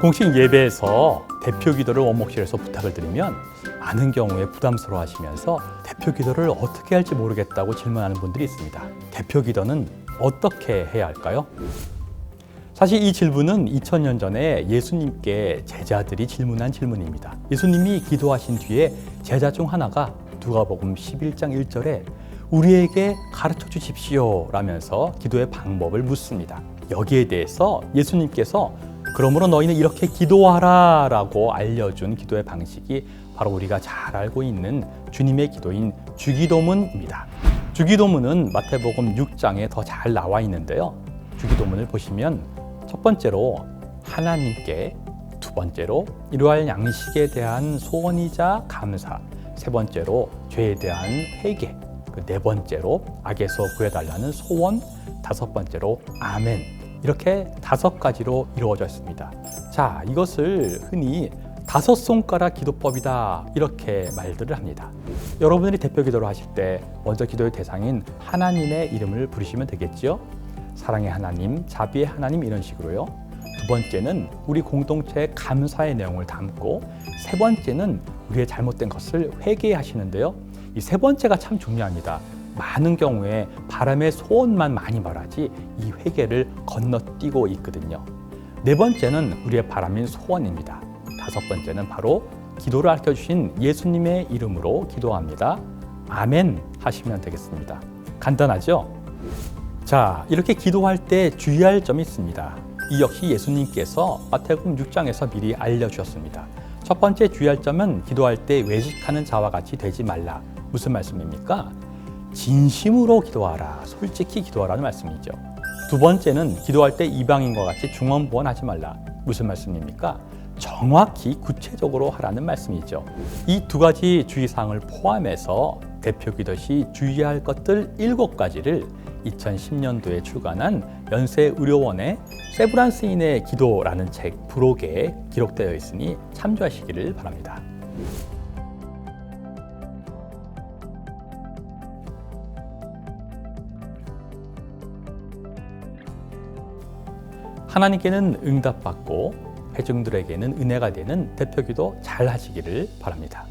공식 예배에서 대표 기도를 원목실에서 부탁을 드리면 많은 경우에 부담스러워 하시면서 대표 기도를 어떻게 할지 모르겠다고 질문하는 분들이 있습니다. 대표 기도는 어떻게 해야 할까요? 사실 이 질문은 2000년 전에 예수님께 제자들이 질문한 질문입니다. 예수님이 기도하신 뒤에 제자 중 하나가 누가복음 11장 1절에 우리에게 가르쳐 주십시오 라면서 기도의 방법을 묻습니다. 여기에 대해서 예수님께서 그러므로 너희는 이렇게 기도하라 라고 알려준 기도의 방식이 바로 우리가 잘 알고 있는 주님의 기도인 주기도문입니다. 주기도문은 마태복음 6장에 더 잘 나와 있는데요. 주기도문을 보시면 첫 번째로 하나님께 두 번째로 이러할 양식에 대한 소원이자 감사 세 번째로 죄에 대한 회개 그 네 번째로 악에서 구해달라는 소원 다섯 번째로 아멘 이렇게 다섯 가지로 이루어져 있습니다. 자 이것을 흔히 다섯 손가락 기도법이다 이렇게 말들을 합니다. 여러분들이 대표 기도를 하실 때 먼저 기도의 대상인 하나님의 이름을 부르시면 되겠지요. 사랑의 하나님, 자비의 하나님 이런 식으로요. 두 번째는 우리 공동체의 감사의 내용을 담고 세 번째는 우리의 잘못된 것을 회개하시는데요. 이 세 번째가 참 중요합니다. 많은 경우에 바람의 소원만 많이 말하지 이 회개를 건너뛰고 있거든요. 네 번째는 우리의 바람인 소원입니다. 다섯 번째는 바로 기도를 알려 주신 예수님의 이름으로 기도합니다. 아멘 하시면 되겠습니다. 간단하죠? 자, 이렇게 기도할 때 주의할 점이 있습니다. 이 역시 예수님께서 마태복음 6장에서 미리 알려 주셨습니다. 첫 번째 주의할 점은 기도할 때 외식하는 자와 같이 되지 말라. 무슨 말씀입니까? 진심으로 기도하라. 솔직히 기도하라는 말씀이죠. 두 번째는 기도할 때 이방인과 같이 중언부언하지 말라. 무슨 말씀입니까? 정확히 구체적으로 하라는 말씀이죠. 이 두 가지 주의사항을 포함해서 대표 기도 시 주의할 것들 일곱 가지를 2010년도에 출간한 연세의료원의 세브란스인의 기도라는 책 부록에 기록되어 있으니 참조하시기를 바랍니다. 하나님께는 응답받고 회중들에게는 은혜가 되는 대표기도 잘 하시기를 바랍니다.